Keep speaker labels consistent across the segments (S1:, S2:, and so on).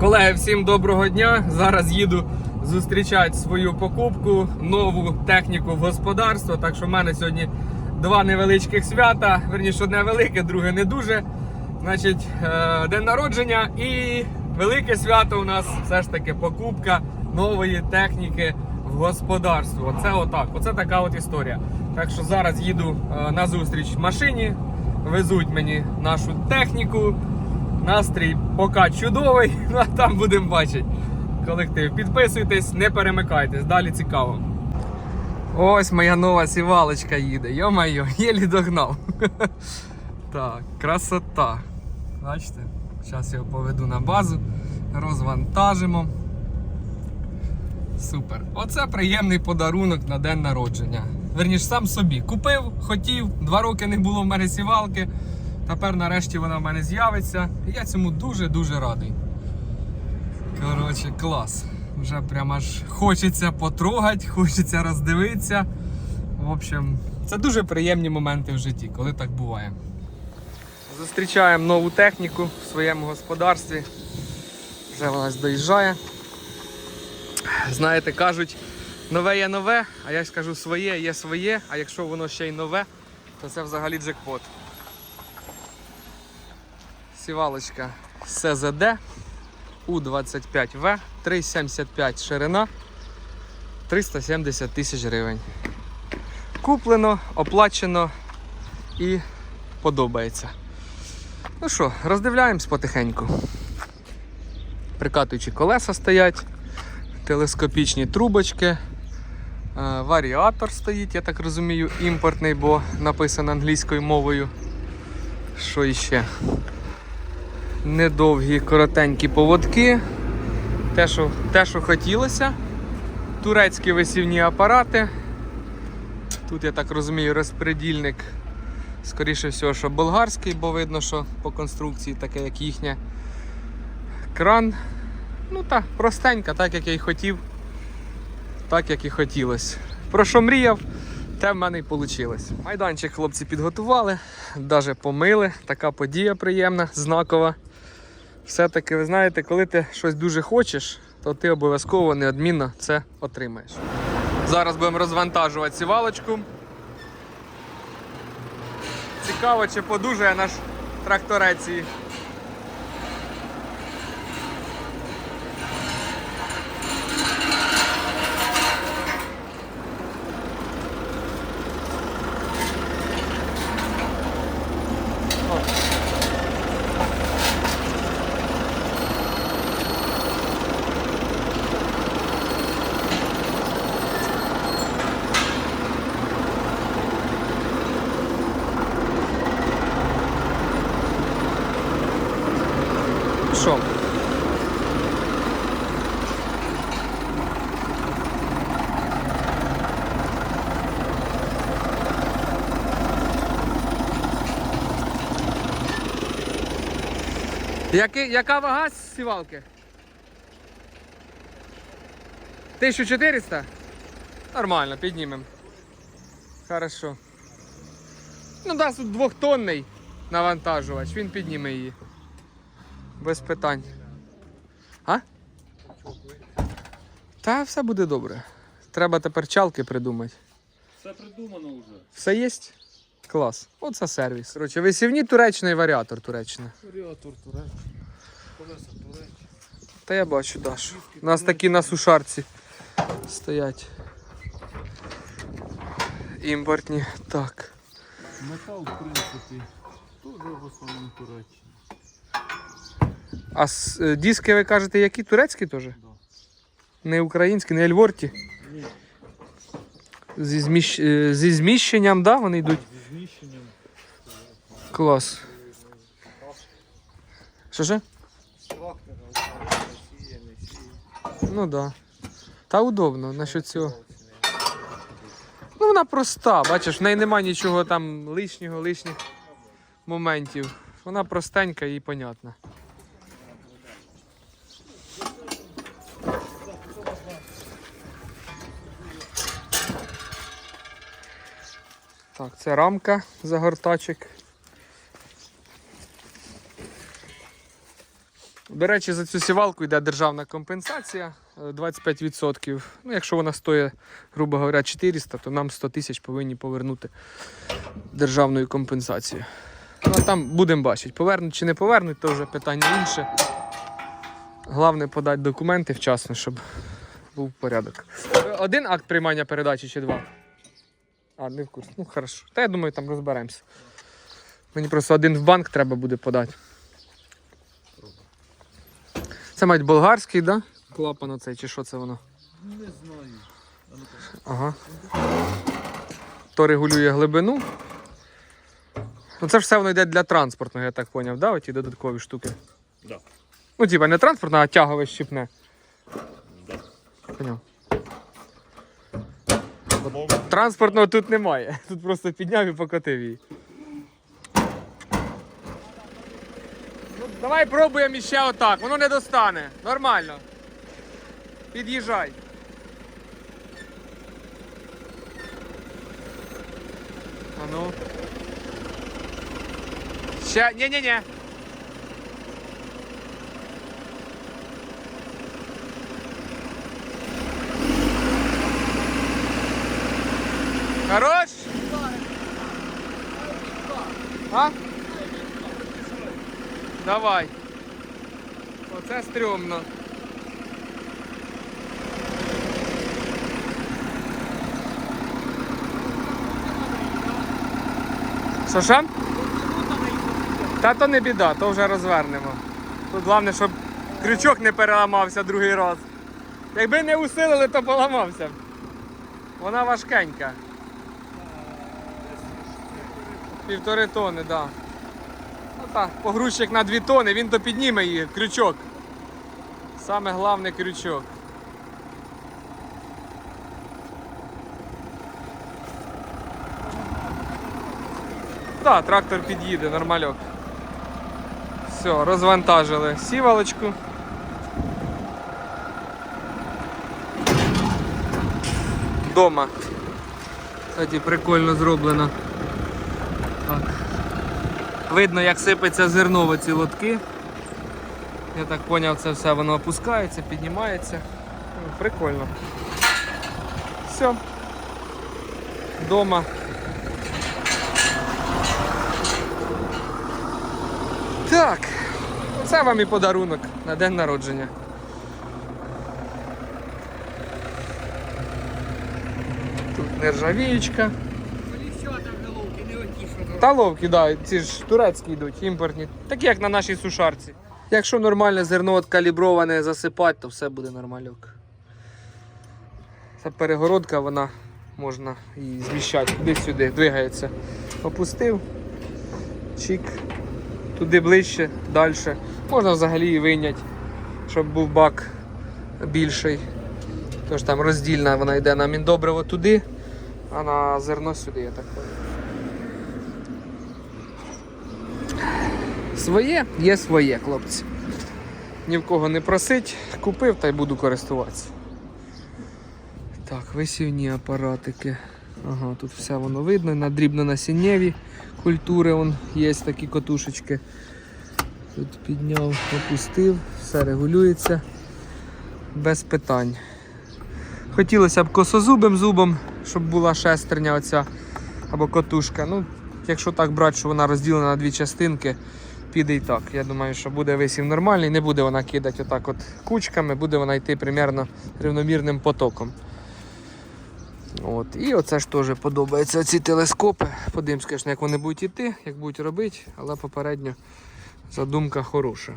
S1: Колеги, всім доброго дня. Зараз їду зустрічати свою покупку, нову техніку в господарство. Так що в мене сьогодні два невеличких свята. Верніше, одне велике, друге не дуже. Значить, е, день народження і велике свято у нас все ж таки покупка нової техніки в господарство. Це отак. Оце така от історія. Так що зараз їду е, на зустріч в машині, везуть мені нашу техніку. Настрій поки чудовий, а там будемо бачити. Колектив. Підписуйтесь, не перемикайтесь, далі цікаво. Ось моя нова сівалочка їде. Йо-майо, єлі догнав. Так, красота. Бачите? Зараз його поведу на базу, розвантажимо. Супер. Оце приємний подарунок на день народження. Верніш, сам собі. Купив, хотів, два роки не було в мене сівалки. Тепер нарешті вона в мене з'явиться. І я цьому дуже-дуже радий. Коротше, клас. Вже прямо аж хочеться потрогати, хочеться роздивитися. В общем, це дуже приємні моменти в житті, коли так буває. Зустрічаємо нову техніку в своєму господарстві. Вже вона доїжджає. Знаєте, кажуть, нове є нове, а я скажу своє є своє, а якщо воно ще й нове, то це взагалі джекпот. Сівалочка СЗД У25В, 3,75 ширина, 370 тисяч гривень. Куплено, оплачено і подобається. Ну що, роздивляємось потихеньку. Прикатуючі колеса стоять, телескопічні трубочки, е, варіатор стоїть, я так розумію, імпортний, бо написано англійською мовою. Що іще? Недовгі, коротенькі поводки. Те, що, те, що хотілося. Турецькі висівні апарати. Тут, я так розумію, розпредільник, скоріше всього, що болгарський, бо видно, що по конструкції таке, як їхнє. Кран. Ну так, простенька, так як я і хотів, так як і хотілося. Про що мріяв, те в мене і вийшло. Майданчик хлопці підготували, навіть помили. Така подія приємна, знакова. Все-таки, ви знаєте, коли ти щось дуже хочеш, то ти обов'язково неодмінно це отримаєш. Зараз будемо розвантажувати сівалочку. Цікаво, чи подужає наш тракторець. її. Що? Яки, яка вага сівалки? 1400? Нормально, піднімемо. Хорошо. Ну, да, тут двохтонний навантажувач, він підніме її. Без питань. А? Та все буде добре. Треба тепер чалки придумати.
S2: Все придумано вже.
S1: Все є? Клас. Оце сервіс. Коротше, висівні Туреччина і варіатор Туреччина.
S2: Варіатор туреччина. Колеса туреччина.
S1: Та я бачу, Даш. У нас такі на сушарці стоять. Імпортні. Так.
S2: Метал, в принципі, теж в основному туреччина.
S1: А с- е, диски ви кажете, які? Турецькі теж?
S2: Да.
S1: Не українські, не ельворті.
S2: Ні,
S1: Зі, зміщ... е, Зі зміщенням, да, вони йдуть?
S2: зі зміщенням.
S1: Клас. Що ж? Ну да. Та удобно насчет цього. Ну вона проста, бачиш, в неї нема нічого там лишнього, лишніх моментів. Вона простенька і понятна. Так, це рамка загортачок. До речі, за цю сівалку йде державна компенсація е, 25%. Ну, якщо вона стоїть, грубо говоря, 400, то нам 100 тисяч повинні повернути державною компенсацією. Ну, а там будемо бачити, повернуть чи не повернуть, то вже питання інше. Головне подати документи вчасно, щоб був порядок. Е, Один акт приймання передачі чи два? А, не в курсі. Ну, хорошо. Та я думаю, там розберемося. Мені просто один в банк треба буде подати. Це мають болгарський, да? Клапан оцей, чи що це воно?
S2: Не знаю.
S1: Ага. То регулює глибину. Ну це ж все воно йде для транспортного, я так зрозумів, да? Оті додаткові штуки.
S2: Да.
S1: Ну, типа не транспортне, а тягове щіпне.
S2: Да.
S1: Поняв. Транспортного тут немає. Тут просто підняв і покотив її. Ну, давай пробуємо іще отак. Воно не достане. Нормально. Під'їжджай. А ну. Ще. Ні-ні-ні. Хорош? А? Давай. Оце стрьомно. Що що? Та то не біда, то вже розвернемо. Тут головне, щоб крючок не переламався другий раз. Якби не усилили, то поламався. Вона важкенька. Півтори тони, так. Да. Ну так, погрузчик на дві тони, він то підніме її, крючок. Саме головне крючок. Так, трактор під'їде, нормальок. Все, розвантажили сівалочку. Дома. Кстати, прикольно зроблено. Так. Видно, як сипеться зерно в ці лотки. Я так зрозумів, це все воно опускається, піднімається. Ну, Прикольно. Все. Дома. Так. Це вам і подарунок на день народження. Тут нержавіючка. Та ловкі, да, ці ж турецькі йдуть, імпортні, такі як на нашій сушарці. Якщо нормальне зерно от каліброване засипати, то все буде нормальок. Ця перегородка, вона можна її зміщати туди-сюди, двигається. Опустив, чик, туди ближче, далі. Можна взагалі її вийняти, щоб був бак більший. Тож там роздільна вона йде на міндобриво туди, а на зерно сюди, я так розумію. Своє є своє, хлопці. Ні в кого не просить, купив та й буду користуватися. Так, висівні апаратики. Ага, тут все воно видно. На дрібно-насіннєві культури вон є такі котушечки. Тут підняв, опустив, все регулюється без питань. Хотілося б косозубим зубом, щоб була шестерня оця або котушка. Ну, якщо так брати, що вона розділена на дві частинки, піде і так. Я думаю, що буде висів нормальний, не буде вона кидати отак от кучками, буде вона йти примерно рівномірним потоком. От. І оце ж теж подобається ці телескопи. Подивимось, звісно, як вони будуть йти, як будуть робити, але попередньо задумка хороша.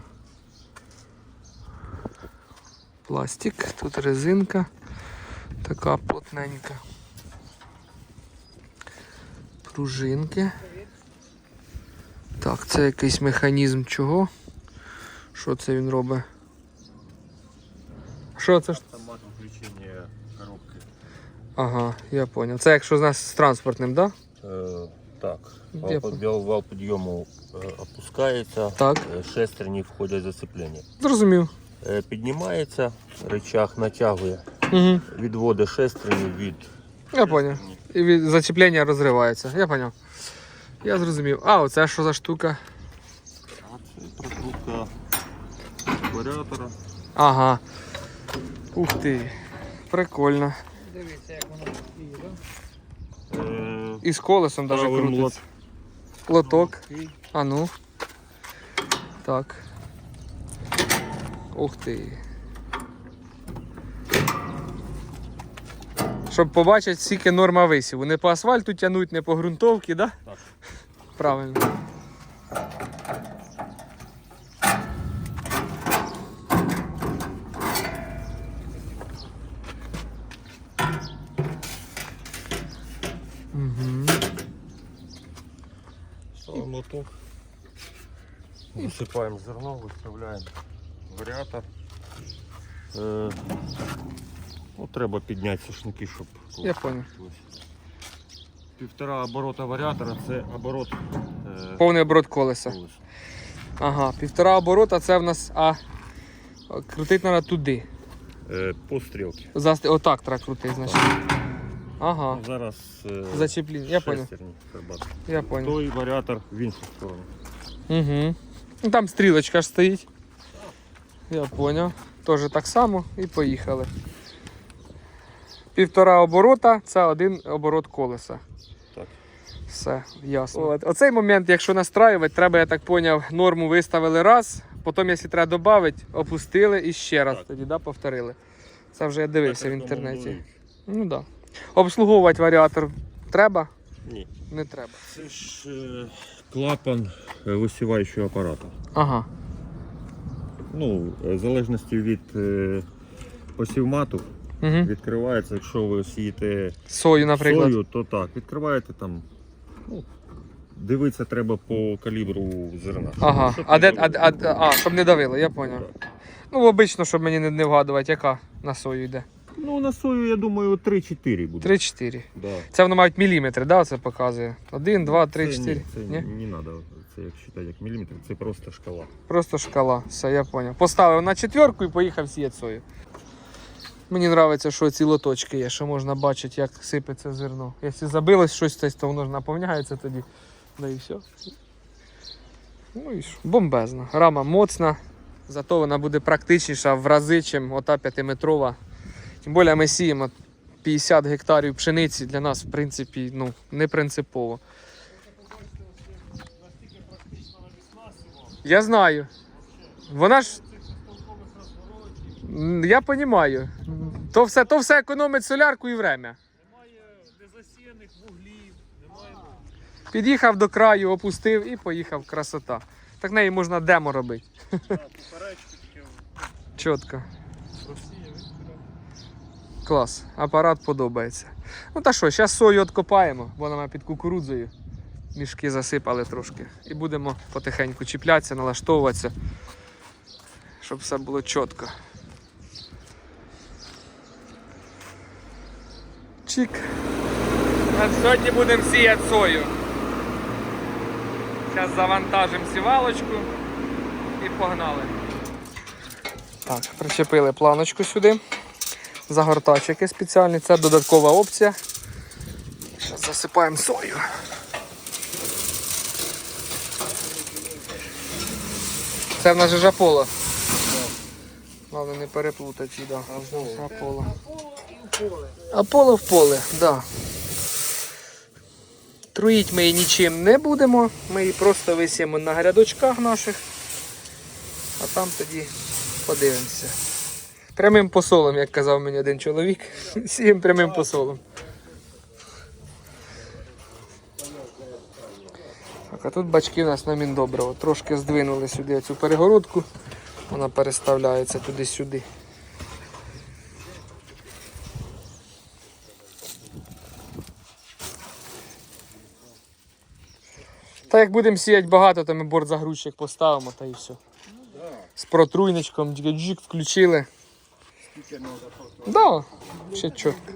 S1: Пластик, тут резинка така плотненька. Пружинки. Так, це якийсь механізм чого? Що це він робить? Що це?
S2: Автомат включення коробки.
S1: Ага, я зрозумів. Це якщо з нас з транспортним, так? Да?
S2: Е, так.
S1: Я
S2: Вал, вал підйому е, опускається,
S1: Так.
S2: е, шестерні входять зацеплення.
S1: Зрозумів.
S2: Е, піднімається, рычаг натягує,
S1: Угу.
S2: відводить шестерню від
S1: Я зрозумів. І від зачеплення розривається. Я зрозумів. Я зрозумів. А, оце що за штука?
S2: А це прокрутка варіатора.
S1: Ага. Ух ти. Прикольно.
S3: Дивіться, як воно.
S2: Е,
S1: І з колесом навіть
S2: ставимо
S1: крутиться. Лоток.
S3: Такий.
S1: А ну. Так. Ух ти. Щоб побачити, скільки норма висіву. Не по асфальту тянуть, не по ґрунтовці, да?
S2: Так.
S1: Правильно. Угу.
S2: Лоток. Висипаємо зерно, виставляємо варіатор. Ну, треба підняти сушники, щоб
S1: Я понял.
S2: Півтора оборота варіатора це оборот е,
S1: Повний оборот колеса.
S2: колеса.
S1: Ага, півтора оборота це в нас, а крутить треба туди.
S2: Е, по стрілці.
S1: Засти... Отак треба крутити, значить. Ага.
S2: Ну, Зараз е,
S1: Зачепління. Я понял.
S2: шестерні.
S1: Я понял.
S2: Той варіатор в іншу сторону.
S1: Угу. Ну там стрілочка ж стоїть. Я понял. Тоже так само і поїхали. Півтора оборота це один оборот колеса.
S2: Так.
S1: Все, ясно. От. Оцей момент, якщо настраювати, треба, я так поняв, норму виставили раз, потім, якщо треба додати, опустили і ще раз
S2: Так.
S1: тоді да, повторили. Це вже я дивився в інтернеті.
S2: рекомендують.
S1: Ну так. Да. Обслуговувати варіатор треба?
S2: Ні.
S1: Не треба.
S2: Це ж е, клапан е, висіваючого апарату.
S1: Ага.
S2: Ну, е, в залежності від е, посівмату
S1: Угу.
S2: відкривається, якщо ви сієте
S1: Сою, наприклад.
S2: сою, то так, відкриваєте там. Ну, дивитися треба по калібру зерна.
S1: Ага.
S2: Щоб
S1: А,
S2: не
S1: де, а, а, а, щоб не давило, я зрозумів. Ну, обично, щоб мені не, не вгадувати, яка на сою йде.
S2: Ну, на сою, я думаю, 3-4 буде.
S1: 3-4.
S2: Да.
S1: Це воно мають міліметри, да, це показує? 1, 2, 3,
S2: Це
S1: 4.
S2: Ні, це
S1: Ні?
S2: не треба, це як вважати як міліметр, це просто шкала.
S1: Просто шкала. Все, я зрозумів. Поставив на четверку і поїхав сіяти сою. Мені подобається, що ці лоточки є, що можна бачити, як сипеться зерно. Якщо забилось щось, то воно ж наповняється тоді. Да і все. Ну і що? Бомбезно. Рама моцна, зато вона буде практичніша в рази, чим ота 5-метрова. Тим більше ми сіємо 50 гектарів пшениці для нас, в принципі, ну, не принципово. Я знаю. Вона ж. Я розумію. То все, то все економить солярку і время.
S3: Немає незасіяних вуглів, немає.
S1: Під'їхав до краю, опустив і поїхав. Красота. Так неї можна демо робити. Чітко. Клас. Апарат подобається. Ну та що, зараз сою откопаємо, бо вона під кукурудзою. Мішки засипали трошки. І будемо потихеньку чіплятися, налаштовуватися, щоб все було чітко. Чик. А сьогодні будемо сіяти сою. Зараз завантажимо сівалочку і погнали. Так, причепили планочку сюди. Загортачики спеціальні, це додаткова опція. Зараз засипаємо сою. Це в нас же жаполо. Головне не переплутати, да. Аполло. Аполло в поле, так. Да. Труїть ми її нічим не будемо, ми її просто висіємо на грядочках наших, а там тоді подивимося. Прямим посолом, як казав мені один чоловік. Сіємо прямим посолом. Так, а тут бачки у нас на міндобриво. Трошки здвинули сюди цю перегородку. Вона переставляється туди-сюди. Та як будемо сіяти багато, то ми бортзагрузчик поставимо та і все. З протруйничком, джик включили. Да, ще чітко.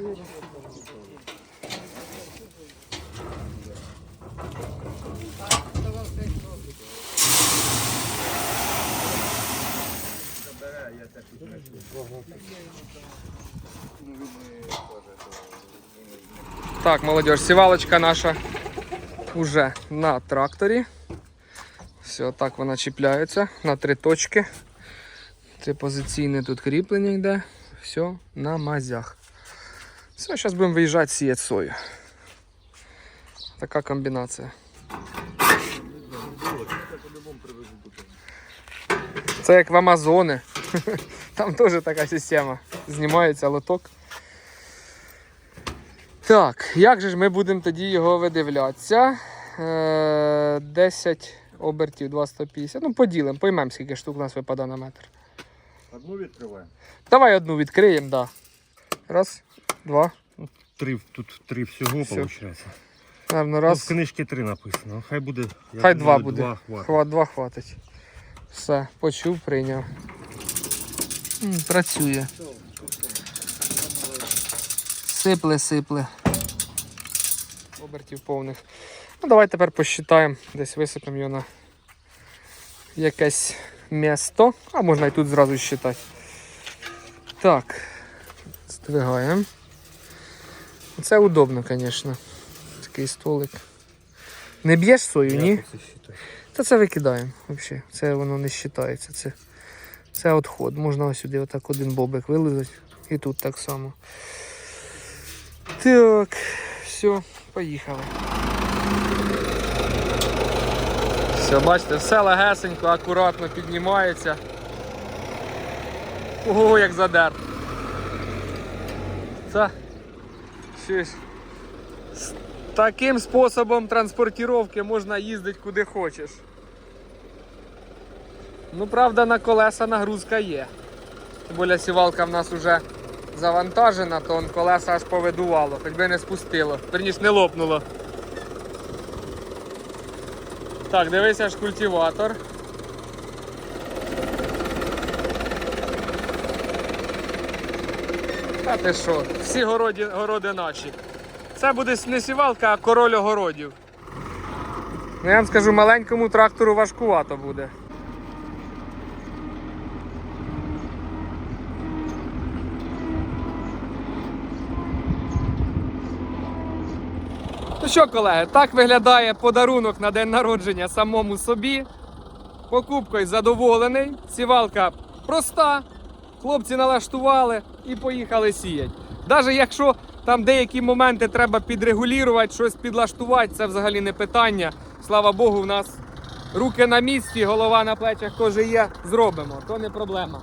S1: Так, молодежь, сівалочка наша уже на тракторі. Все, так вона чіпляється на три точки. Трипозиційне тут кріплення йде. Все на мазях. Все, зараз будемо виїжджати сіяти сою. Така комбінація. Це як в Амазони. Там теж така система. Знімається лоток. Так, як же ж ми будемо тоді його видивлятися? Е, 10 обертів 250. Ну, поділимо, поймемо, скільки штук у нас випадає на метр.
S2: Одну відкриваємо.
S1: Давай одну відкриємо, да. Раз, два.
S2: Три, тут три всього виходить.
S1: Наверно,
S2: Раз.
S1: раз.
S2: в книжці три написано. Хай буде.
S1: Хай
S2: думаю,
S1: два буде.
S2: Два хватить.
S1: Хват, два хватить. Все, почув, прийняв. М, працює. Сипле, сипле. Обертів повних. Ну, давай тепер посчитаємо. Десь висипемо його на якесь місто. А можна і тут зразу считати. Так. Здвигаємо. Це удобно, звісно. Такий столик. Не б'єш сою, ні? Та це викидаємо взагалі. Це воно не вважається. Це, це відход. Можна ось сюди отак один бобик вилизати. І тут так само. Так, все, поїхали. Все, бачите, все легесенько, акуратно піднімається. Ого, як задер. Це. Що ж. З таким способом транспортировки можна їздити куди хочеш. Ну, правда, на колеса нагрузка є. Тим більше сівалка в нас вже завантажена, то он колеса аж повидувало, хоч би не спустило. Верніше не лопнуло. Так, дивися ж культиватор. Та ти що, всі городі, городи наші. Це буде не сівалка, а король огородів. Ну, я вам скажу, маленькому трактору важкувато буде. Ну що, колеги, так виглядає подарунок на день народження самому собі. Покупкою задоволений. Сівалка проста. Хлопці налаштували і поїхали сіяти. Навіть якщо там деякі моменти треба підрегулювати, щось підлаштувати, це взагалі не питання. Слава Богу, в нас руки на місці, голова на плечах теж є. Зробимо, то не проблема.